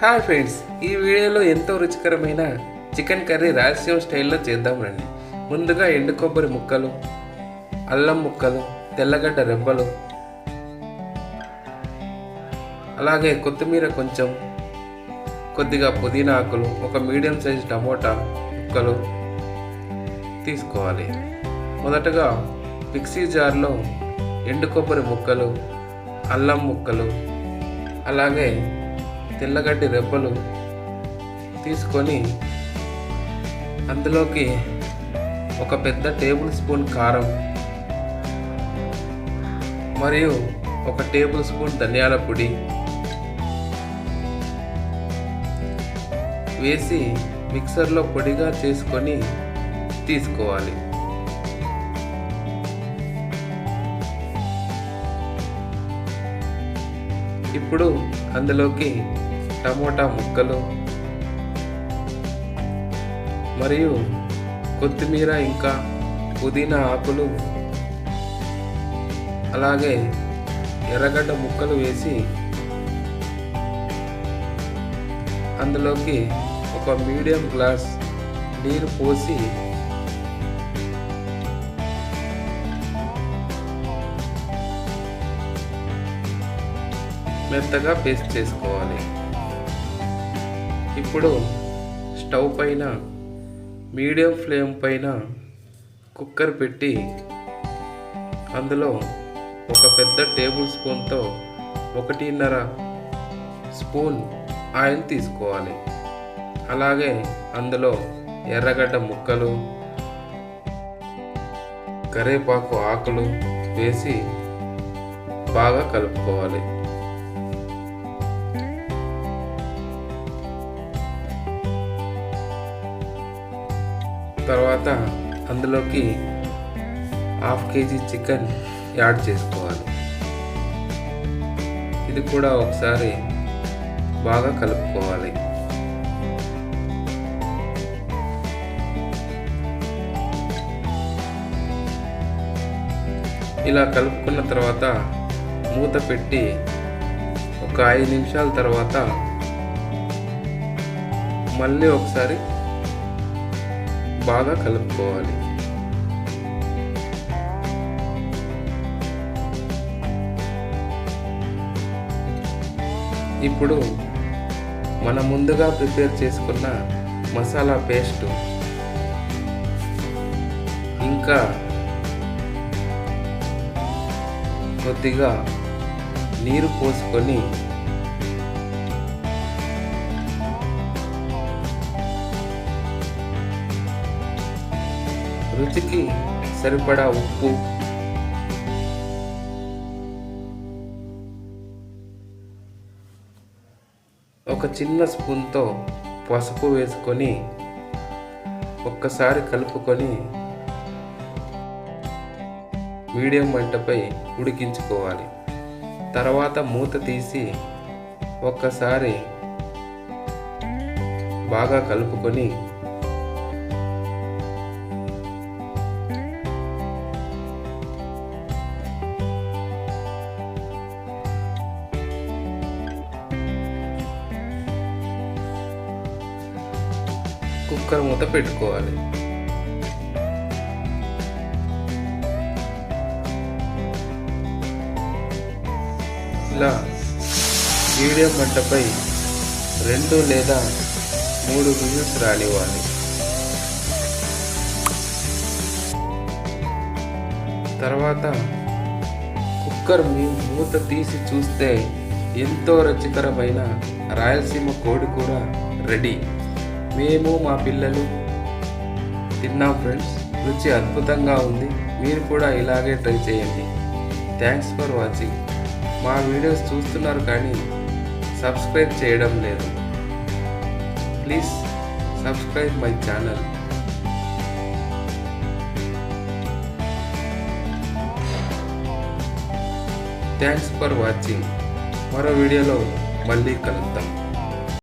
Hi friends ఈ వీడియోలో ఎంతో రుచికరమైన చికెన్ కర్రీ రాయలసీమ స్టైల్లో చేద్దాం రండి. ముందుగా ఎండు కొబ్బరి ముక్కలు అల్లం ముక్కలు తెల్లగడ్డ రెబ్బలు అలాగే కొత్తిమీర కొంచెం కొద్దిగా పుదీనా ఆకులు ఒక మీడియం సైజ్ టమోటా ముక్కలు తీసుకోవాలి. మొదటగా మిక్సీ జార్లో ఎండు కొబ్బరి ముక్కలు అల్లం ముక్కలు అలాగే తెల్లగడ్డి రెబ్బలు తీసుకొని అందులోకి ఒక పెద్ద టేబుల్ స్పూన్ కారం మరియు ఒక టేబుల్ స్పూన్ ధనియాల పొడి వేసి మిక్సర్లో పొడిగా చేసుకొని తీసుకోవాలి. ఇప్పుడు అందులోకి టమోటా ముక్కలు మరియు కొత్తిమీర ఇంకా పుదీనా ఆకులు అలాగే ఎర్రగడ్డ ముక్కలు వేసి అందులోకి ఒక మీడియం గ్లాస్ నీరు పోసి మెత్తగా పేస్ట్ చేసుకోవాలి. ఇప్పుడు స్టవ్ పైన మీడియం ఫ్లేమ్ పైన కుక్కర్ పెట్టి అందులో ఒక పెద్ద టేబుల్ స్పూన్తో ఒకటిన్నర స్పూన్ ఆయిల్ తీసుకోవాలి. అలాగే అందులో ఎర్రగడ్డ ముక్కలు కరేపాకు ఆకులు వేసి బాగా కలుపుకోవాలి. తర్వాత అందులోకి హాఫ్ కేజీ చికెన్ యాడ్ చేసుకోవాలి. ఇది కూడా ఒకసారి బాగా కలుపుకోవాలి. ఇలా కలుపుకున్న తర్వాత మూత పెట్టి ఒక ఐదు నిమిషాల తర్వాత మళ్ళీ ఒకసారి బాగా కలుపుకోవాలి. ఇప్పుడు మనం ముందుగా ప్రిపేర్ చేసుకున్న మసాలా పేస్ట్ ఇంకా కొద్దిగా నీరు పోసుకొని రుచికి సరిపడా ఉప్పు. ఒక చిన్న స్పూన్తో పసుపు వేసుకొని ఒక్కసారి కలుపుకొని మీడియం మంటపై ఉడికించుకోవాలి. తర్వాత మూత తీసి ఒక్కసారి బాగా కలుపుకొని కుక్కర్ మూత పెట్టుకోవాలి. ఇలా మీడియం మంటపై రెండు లేదా మూడు విజిల్స్ రానివ్వాలి. తర్వాత కుక్కర్ మీ మూత తీసి చూస్తే ఎంతో రుచికరమైన రాయలసీమ కోడి కూర రెడీ. మేము మా పిల్లలు తిన్నాం ఫ్రెండ్స్ రుచి అద్భుతంగా ఉంది. మీరు కూడా ఇలాగే ట్రై చేయండి. థ్యాంక్స్ ఫర్ వాచింగ్ మా వీడియోస్ చూస్తున్నారు కానీ సబ్స్క్రైబ్ చేయడం లేదు. Please subscribe my channel thanks for watching మరో వీడియోలో మళ్ళీ కలుద్దాం.